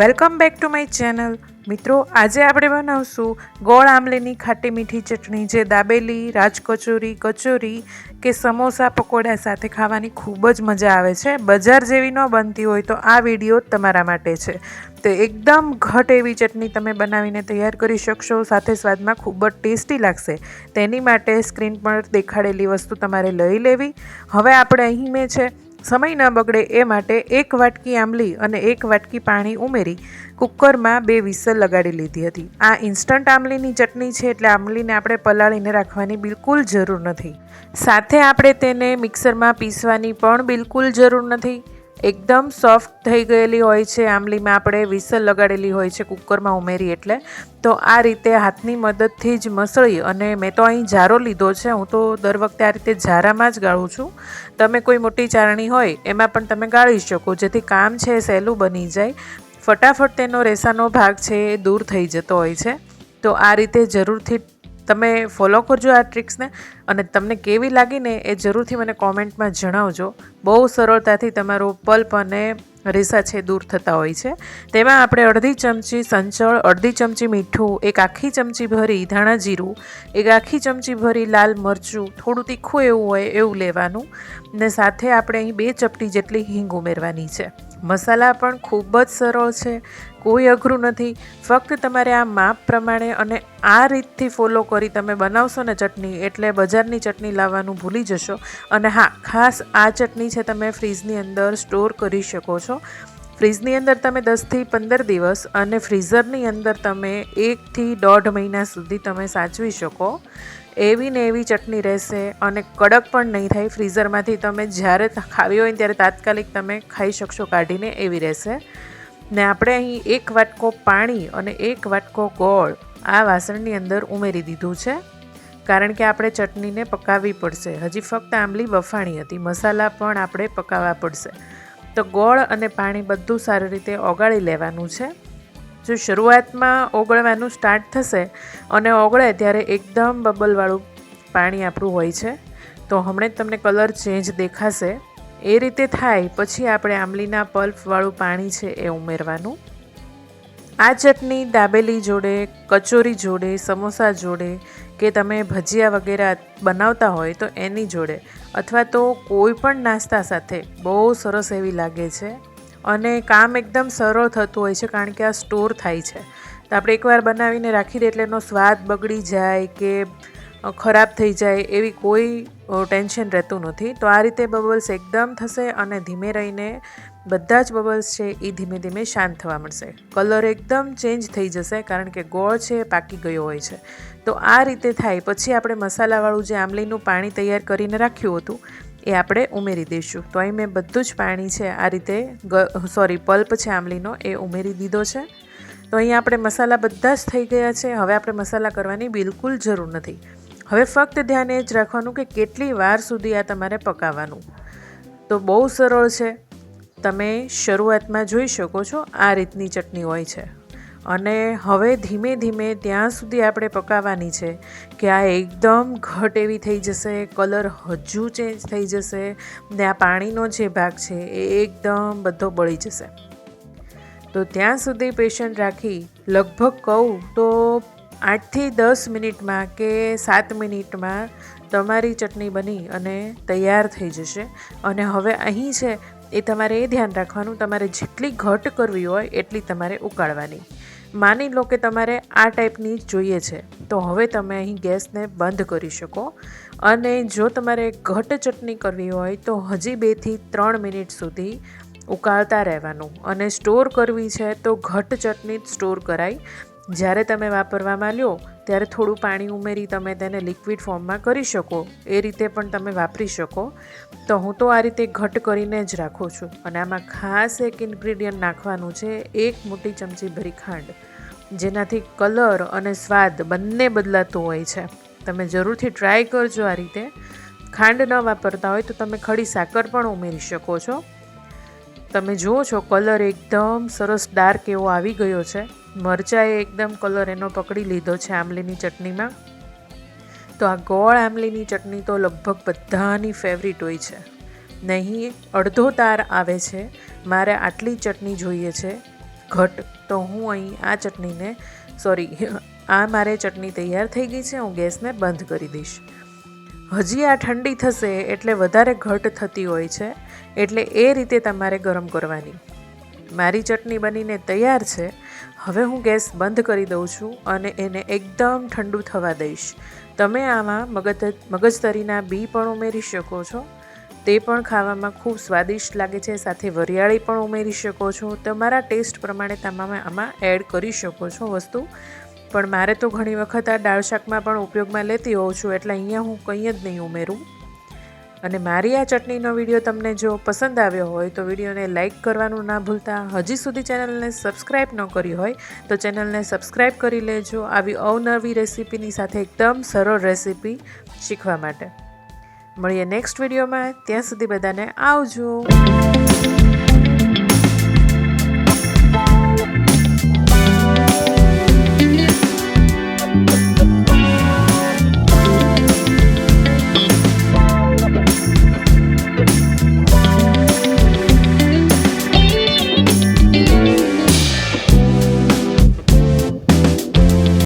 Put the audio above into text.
Welcome back to my channel. મિત્રો, આજે આપણે બનાવશું ગોળ આમલીની ખાટી મીઠી ચટણી જે દાબેલી, રાજકચોરી, કચોરી કે સમોસા પકોડા સાથે ખાવાની ખૂબ જ મજા આવે છે. બજાર જેવી ન બનતી હોય તો આ વીડિયો તમારા માટે છે. તો એકદમ ઘટ એવી ચટણી તમે બનાવીને તૈયાર કરી શકશો, સાથે સ્વાદમાં ખૂબ જ ટેસ્ટી લાગશે. તેની માટે સ્ક્રીન પર દેખાડેલી વસ્તુ તમારે લઈ લેવી. હવે આપણે અહીં મેં છે સમય ન બગડે એ માટે એક વાટકી આંબલી અને એક વાટકી પાણી ઉમેરી કુકરમાં બે વિસલ લગાડી લીધી હતી. આ ઇન્સ્ટન્ટ આંબલીની ચટણી છે એટલે આંબલીને આપણે પલાળીને રાખવાની બિલકુલ જરૂર નથી. સાથે આપણે તેને મિક્સરમાં પીસવાની પણ બિલકુલ જરૂર નથી. એકદમ સોફ્ટ થઈ ગયેલી હોય છે, આંબલીમાં આપણે વિસલ લગાડેલી હોય છે, કુકરમાં ઉમેરી એટલે. તો આ રીતે હાથની મદદથી જ મસળી અને મેં તો અહીં જારો લીધો છે, હું તો દર વખતે આ રીતે જારામાં જ ગાળું છું. તમે કોઈ મોટી ચારણી હોય, એમાં પણ તમે ગાળી શકો, જેથી કામ છે સહેલું બની જાય. ફટાફટ તેનો રેસાનો ભાગ છે એ દૂર થઈ જતો હોય છે. તો આ રીતે જરૂરથી તમે ફોલો કરજો આ ટ્રિક્સને અને તમને કેવી લાગીને એ જરૂરથી મને કોમેન્ટમાં જણાવજો. બહુ સરળતાથી તમારો પલ્પ અને રેસા છે દૂર થતા હોય છે. તેમાં આપણે અડધી ચમચી સંચળ, અડધી ચમચી મીઠું, એક આખી ચમચી ભરી ધાણા જીરું, એક આખી ચમચી ભરી લાલ મરચું, થોડું તીખું એવું હોય એવું લેવાનું ને સાથે આપણે અહીં બે ચપટી જેટલી હિંગ ઉમેરવાની છે. મસાલા પણ ખૂબ જ સરળ છે, કોઈ અઘરું નથી. ફક્ત તમારે આ માપ પ્રમાણે અને આ રીતથી ફોલો કરી તમે બનાવશો ને ચટણી, એટલે બજારની ચટણી લાવવાનું ભૂલી જશો. અને હા, ખાસ આ ચટણી છે તમે ફ્રીજની અંદર સ્ટોર કરી શકો છો. ફ્રીજની અંદર તમે દસથી પંદર દિવસ અને ફ્રીઝરની અંદર તમે એકથી દોઢ મહિના સુધી તમે સાચવી શકો. એવી ને એવી ચટણી રહેશે અને કડક પણ નહીં થાય. ફ્રીઝરમાંથી તમે જ્યારે ખાવી હોય ત્યારે તાત્કાલિક તમે ખાઈ શકશો, કાઢીને એવી રહેશે. ને આપણે અહીં એક વાટકો પાણી અને એક વાટકો ગોળ આ વાસણની અંદર ઉમેરી દીધું છે. કારણ કે આપણે ચટણીને પકાવવી પડશે. હજી ફક્ત આંબલી બફાણી હતી. મસાલા પણ આપણે પકાવવા પડશે. તો ગોળ અને પાણી બધું સારી રીતે ઓગાળી લેવાનું છે. જો શરૂઆતમાં ઓગળવાનું સ્ટાર્ટ થશે અને ઓગળે ત્યારે એકદમ બબલવાળું પાણી આપણું હોય છે. તો હમણાં જ તમને કલર ચેન્જ દેખાશે. એ રીતે થાય પછી આપણે આંબલીના પલ્પવાળું પાણી છે એ ઉમેરવાનું. આ ચટણી દાબેલી જોડે, કચોરી જોડે, સમોસા જોડે કે તમે ભજીયા વગેરે બનાવતા હોય તો એની જોડે અથવા તો કોઈ પણ નાસ્તા સાથે બહુ સરસ એવી લાગે છે. અને કામ એકદમ સરળ થતું હોય છે, કારણ કે આ સ્ટોર થાય છે. તો આપણે એકવાર બનાવીને રાખી દે એટલે એનો સ્વાદ બગડી જાય કે ખરાબ થઈ જાય એવી કોઈ ટેન્શન રહેતું નથી. તો આ રીતે બબલ્સ એકદમ થશે અને ધીમે રહીને બધા જ બબલ્સ છે એ ધીમે ધીમે શાંત થવા મળશે. કલર એકદમ ચેન્જ થઈ જશે, કારણ કે ગોળ છે, પાકી ગયો હોય છે. તો આ રીતે થાય. પછી આપણે મસાલાવાળું જે આંબલીનું પાણી તૈયાર કરીને રાખ્યું હતું એ આપણે ઉમેરી દઈશું. તો અહીં મેં બધું જ પાણી છે આ રીતે સોરી, પલ્પ છે આંબલીનો, એ ઉમેરી દીધો છે. તો અહીં આપણે મસાલા બધા જ થઈ ગયા છે. હવે આપણે મસાલા કરવાની બિલકુલ જરૂર નથી. હવે ફક્ત ધ્યાન એ જ રાખવાનું કે કેટલી વાર સુધી આ તમારે પકાવવાનું. તો બહુ સરળ છે. તમે શરૂઆતમાં જોઈ શકો છો આ રીતની ચટણી હોય છે. અને હવે ધીમે ધીમે ત્યાં સુધી આપણે પકાવવાની છે કે આ એકદમ ઘટ એવી થઈ જશે, કલર હજુ ચેન્જ થઈ જશે ને આ પાણીનો જે ભાગ છે એ એકદમ બધો બળી જશે. તો ત્યાં સુધી પેશન્ટ રાખી, લગભગ કહું તો આઠથી દસ મિનિટમાં કે સાત મિનિટમાં તમારી ચટણી બની અને તૈયાર થઈ જશે. અને હવે અહીં છે એ તમારે એ ધ્યાન રાખવાનું, તમારે જેટલી ઘટ કરવી હોય એટલી તમારે ઉકાળવાની. માની લો કે તમારે આ ટાઈપની જોઈએ છે, તો હવે તમે અહીં ગેસને બંધ કરી શકો અને જો તમારે ઘટ ચટણી કરવી હોય, તો હજી બેથી ત્રણ મિનિટ સુધી ઉકાળતા રહેવાનું અને સ્ટોર કરવી છે તો ઘટ ચટણી જ સ્ટોર કરાય. જ્યારે તમે વાપરવામાં લ્યો ત્યારે થોડું પાણી ઉમેરી તમે તેને લિક્વિડ ફોર્મમાં કરી શકો. એ રીતે પણ તમે વાપરી શકો. તો હું તો આ રીતે ઘટ કરીને જ રાખું છું. અને આમાં ખાસ એક ઇન્ગ્રીડિયન્ટ નાખવાનું છે, એક મોટી ચમચી ભરી ખાંડ. જેનાથી કલર અને સ્વાદ બંને બદલાતું હોય છે. તમે જરૂરથી ટ્રાય કરજો આ રીતે. ખાંડ ન વાપરતા હોય તો તમે ખડી સાકર પણ ઉમેરી શકો છો. તમે જુઓ છો, કલર એકદમ સરસ ડાર્ક એવો આવી ગયો છે. મરચાંએ એકદમ કલર એનો પકડી લીધો છે આંબલીની ચટણીમાં. તો આ ગોળ આંબલીની ચટણી તો લગભગ બધાની ફેવરિટ હોય છે. નહીં, અડધો તાર આવે છે. મારે આટલી ચટણી જોઈએ છે. ઘટ, તો હું અહીં આ ચટણીને સોરી આ મારે ચટણી તૈયાર થઈ ગઈ છે, હું ગેસને બંધ કરી દઈશ. હજી આ ઠંડી થશે એટલે વધારે ઘટ થતી હોય છે, એટલે એ રીતે તમારે ગરમ કરવાની. મારી ચટણી બનીને તૈયાર છે. હવે હું ગેસ બંધ કરી દઉં છું અને એને એકદમ ઠંડુ થવા દઈશ. તમે આમાં મગજ, મગજતરીના બી પણ ઉમેરી શકો છો. તે પણ ખાવામાં ખૂબ સ્વાદિષ્ટ લાગે છે, સાથે વરિયાળી પણ ઉમેરી શકો છો. તમારા ટેસ્ટ પ્રમાણે તમે આમાં એડ કરી શકો છો વસ્તુ. પણ મારે તો ઘણી વખત આ દાળ શાકમાં પણ ઉપયોગમાં લેતી હોઉં છું, એટલે અહીંયા હું કંઈ જ નહીં ઉમેરું. અને મારી આ ચટણીનો વીડિયો તમને જો પસંદ આવ્યો હોય, તો વિડીયોને લાઇક કરવાનું ના ભૂલતા. હજી સુધી ચેનલને સબસ્ક્રાઈબ ન કરી હોય, તો ચેનલને સબસ્ક્રાઈબ કરી લેજો. આવી અવનવી રેસીપીની સાથે એકદમ સરળ રેસીપી શીખવા માટે. મળીએ નેક્સ્ટ વિડીયોમાં. ત્યાં સુધી બધાને આવજો.